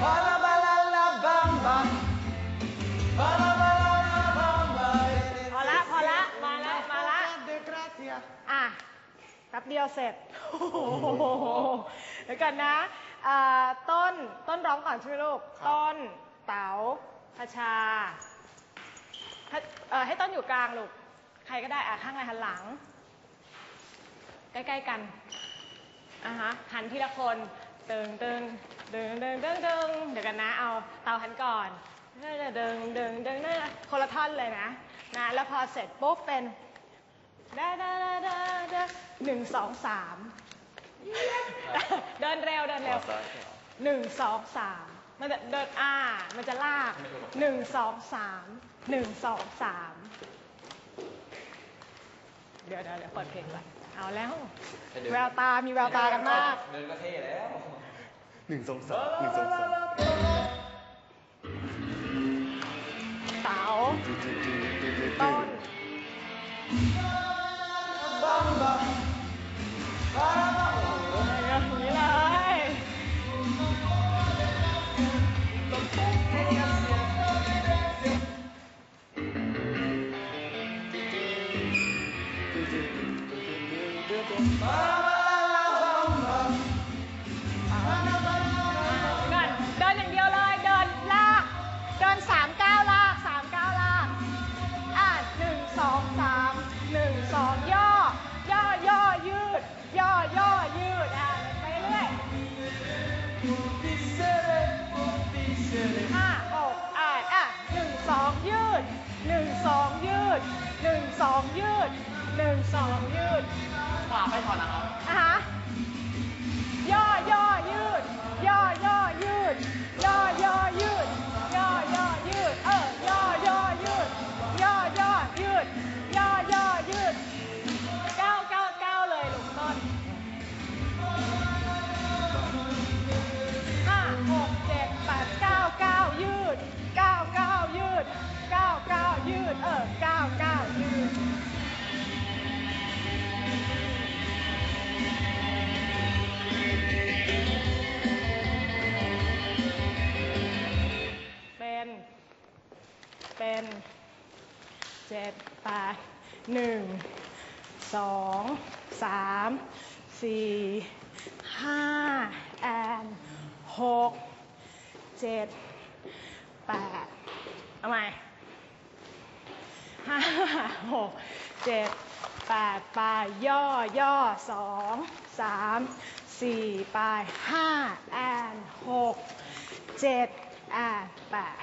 พอละพอละมาละมาละอะแป๊บเดียวเสร็จโอ้โหเดี๋ยวก่อนนะต้นต้นร้องก่อนช่วยลูกต้นเต๋าพชาให้ต้นอยู่กลางลูก ใครก็ได้อะข้างในหันหลัง ใกล้ๆกันอะฮะหันทีละคน เดิงเดิงเดิงเดิงเดิงเดิงเดี๋ยวกันนะเอาเตาหันก่อนเดิงเดิงเดิงเดิงเดิงคนละท่อนเลยนะนะแล้วพอเสร็จปุ๊บเป็นดาดาดาดาดาหนึ่งสองสามเดินเร็วเดินเร็วหนึ่งสองสามมันจะเดินอ่ามันจะลากหนึ่งสองสามหนึ่งสองสาม เดี๋ยวเดี๋ยวเดี๋ยวเปิดเพลงก่อนเอาแล้วแววตามีแววตากันมาก เดินก็เท่แล้วหนึ่งสองสามหนึ่งสองสามเต๋า เดินเดินอย่างเดียวเลย เดินลาก เดินสามก้าวลากสามก้าวลาก อะหนึ่งสองสามหนึ่งสองย่อ ย่อย่อยืด ย่อย่อยืด อะไปเรื่อยห้าหกอะอะหนึ่งสองยืดหนึ่งสองยืดหนึ่งสองยืดหนึ่งสองยืด ขวาไปก่อนนะครับอะฮะ เจ็ดแปดหนึ่งสองสามสี่ห้าแอนหกเจ็ดแปดเอาใหม่ห้าหกเจ็ดแปดไปย่อย่อสองสามสี่ไปห้าแอนหกเจ็ดแอนแปด